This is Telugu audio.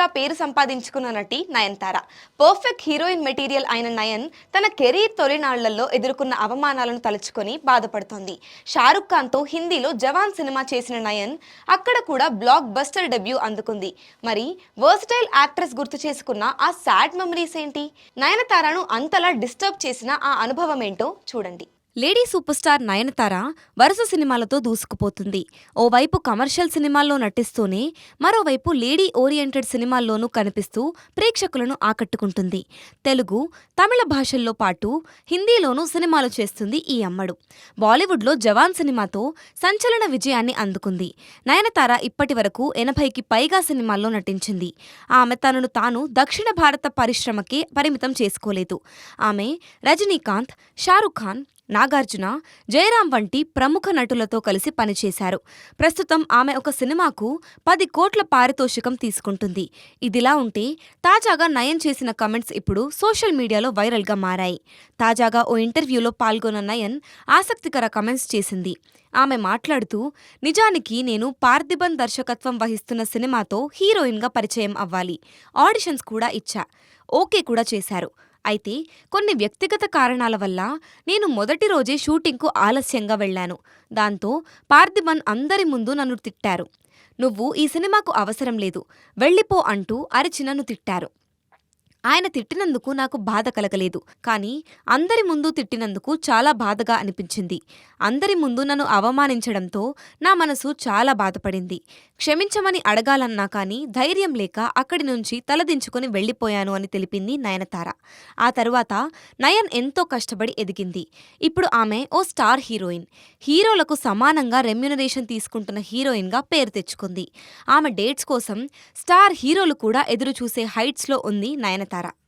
గా పేరు సంపాదించుకున్న నటి నయన్తార. పర్ఫెక్ట్ హీరోయిన్ మెటీరియల్ అయిన నయన్ తన కెరీర్ తొలినాళ్ళలో ఎదుర్కొన్న అవమానాలను తలుచుకొని బాధపడుతోంది. షారుఖ్ ఖాన్తో హిందీలో జవాన్ సినిమా చేసిన నయన్ అక్కడ కూడా బ్లాక్ బస్టర్ డెబ్యూ అందుకుంది. మరి వర్స్టైల్ యాక్ట్రెస్ గుర్తు చేసుకున్న ఆ సాడ్ మెమరీస్ ఏంటి? నయనతారను అంతలా డిస్టర్బ్ చేసిన ఆ అనుభవం ఏంటో చూడండి. లేడీ సూపర్ స్టార్ నయనతార వరుస సినిమాలతో దూసుకుపోతుంది. ఓవైపు కమర్షియల్ సినిమాల్లో నటిస్తూనే మరోవైపు లేడీ ఓరియంటెడ్ సినిమాల్లోనూ కనిపిస్తూ ప్రేక్షకులను ఆకట్టుకుంటుంది. తెలుగు తమిళ భాషల్లో పాటు హిందీలోనూ సినిమాలు చేస్తుంది ఈ అమ్మడు. బాలీవుడ్లో జవాన్ సినిమాతో సంచలన విజయాన్ని అందుకుంది. నయనతార ఇప్పటి వరకు ఎనభైకి పైగా సినిమాల్లో నటించింది. ఆమె తనను తాను దక్షిణ భారత పరిశ్రమకే పరిమితం చేసుకోలేదు. ఆమె రజనీకాంత్ షారుఖ్ ఖాన్ నాగార్జున జయరాం వంటి ప్రముఖ నటులతో కలిసి పనిచేశారు. ప్రస్తుతం ఆమె ఒక సినిమాకు పది కోట్ల పారితోషికం తీసుకుంటుంది. ఇదిలా ఉంటే తాజాగా నయన్ చేసిన కమెంట్స్ ఇప్పుడు సోషల్ మీడియాలో వైరల్గా మారాయి. తాజాగా ఓ ఇంటర్వ్యూలో పాల్గొన్న నయన్ ఆసక్తికర కమెంట్స్ చేసింది. ఆమె మాట్లాడుతూ నిజానికి నేను పార్థిబన్ దర్శకత్వం వహిస్తున్న సినిమాతో హీరోయిన్గా పరిచయం అవ్వాలి. ఆడిషన్స్ కూడా ఇచ్చా. ఓకే కూడా చేశారు. అయితే కొన్ని వ్యక్తిగత కారణాల వల్ల నేను మొదటి రోజే షూటింగ్కు ఆలస్యంగా వెళ్ళాను. దాంతో పార్థిబన్ అందరి ముందు నన్ను తిట్టారు. నువ్వు ఈ సినిమాకు అవసరం లేదు. వెళ్ళిపో అంటూ అరిచి నన్ను తిట్టారు. ఆయన తిట్టినందుకు నాకు బాధ కలగలేదు. కానీ అందరి ముందు తిట్టినందుకు చాలా బాధగా అనిపించింది. అందరి ముందు నన్ను అవమానించడంతో నా మనసు చాలా బాధపడింది. క్షమించమని అడగాలన్నా కానీ ధైర్యం లేక అక్కడి నుంచి తలదించుకుని వెళ్ళిపోయాను అని తెలిపింది నయనతార. ఆ తరువాత నయన్ ఎంతో కష్టపడి ఎదిగింది. ఇప్పుడు ఆమె ఓ స్టార్ హీరోయిన్. హీరోలకు సమానంగా రెమ్యునరేషన్ తీసుకుంటున్న హీరోయిన్గా పేరు తెచ్చుకుంది. ఆమె డేట్స్ కోసం స్టార్ హీరోలు కూడా ఎదురు చూసే హైట్స్లో ఉంది నయనతార. ಅಂತಾರ